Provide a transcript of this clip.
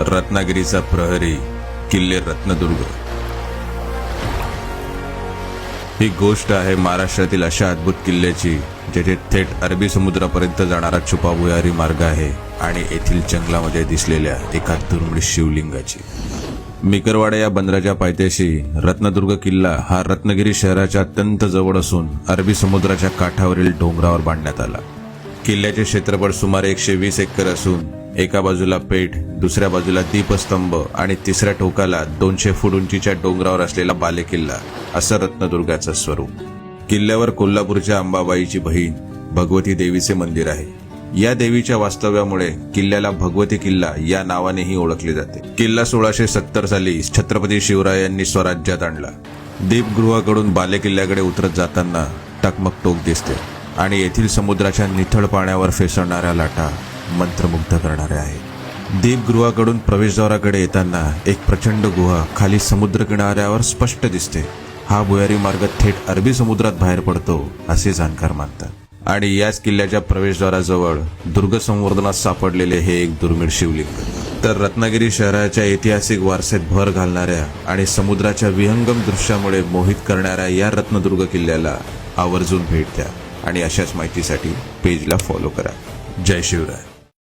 रत्नागिरीचा प्रहरी किल्ले रत्नदुर्ग. ही गोष्ट आहे महाराष्ट्रातील अशा अद्भुत किल्ल्याची जेथे थेट अरबी समुद्रापर्यंत जाणारा छुपा भुयारी मार्ग आहे आणि येथील जंगलामध्ये दिसलेल्या एका दुर्मिळ शिवलिंगाची. मिकरवाडा या बंदराच्या पायथ्याशी रत्नदुर्ग किल्ला हा रत्नागिरी शहराच्या अत्यंत जवळ असून अरबी समुद्राच्या काठावरील डोंगरावर बांधण्यात आला. किल्ल्याचे क्षेत्रफळ सुमारे एकशे वीस एकर असून एका बाजूला पेठ दुसऱ्या बाजूला दीपस्तंभ आणि तिसऱ्या टोकाला दोनशे फूट उंचीच्या डोंगरावर असलेला बालेकिल्ला असं रत्नदुर्गाचं स्वरूप. किल्ल्यावर कोल्हापूरच्या अंबाबाईची बहीण भगवती देवीचे मंदिर आहे. या देवीच्या वास्तव्यामुळे किल्ल्याला भगवती किल्ला या नावानेही ओळखले जाते. किल्ला सोळाशे सत्तर साली छत्रपती शिवरायांनी स्वराज्यात आणला. दीपगृहाकडून बालेकिल्ल्याकडे उतरत जाताना टकमक टोक दिसते आणि येथील समुद्राच्या निथळ पाण्यावर फेसळणाऱ्या लाटा मंत्रमुग्ध करणाऱ्या आहेत. दीपगृहाकडून प्रवेशद्वाराकडे येताना एक प्रचंड गुहा खाली समुद्र किनाऱ्यावर स्पष्ट दिसते. हा भुयारी मार्ग थेट अरबी समुद्रात बाहेर पडतो असे जाणकार मानतात. आणि याच किल्ल्याच्या प्रवेशद्वाराजवळ दुर्ग संवर्धनात सापडलेले हे एक दुर्मिळ शिवलिंग. तर रत्नागिरी शहराच्या ऐतिहासिक वारसेत भर घालणाऱ्या आणि समुद्राच्या विहंगम दृश्यामुळे मोहित करणाऱ्या या रत्नदुर्ग किल्ल्याला आवर्जून भेट द्या. आणि अशाच माहितीसाठी पेजला फॉलो करा. जय शिवराय.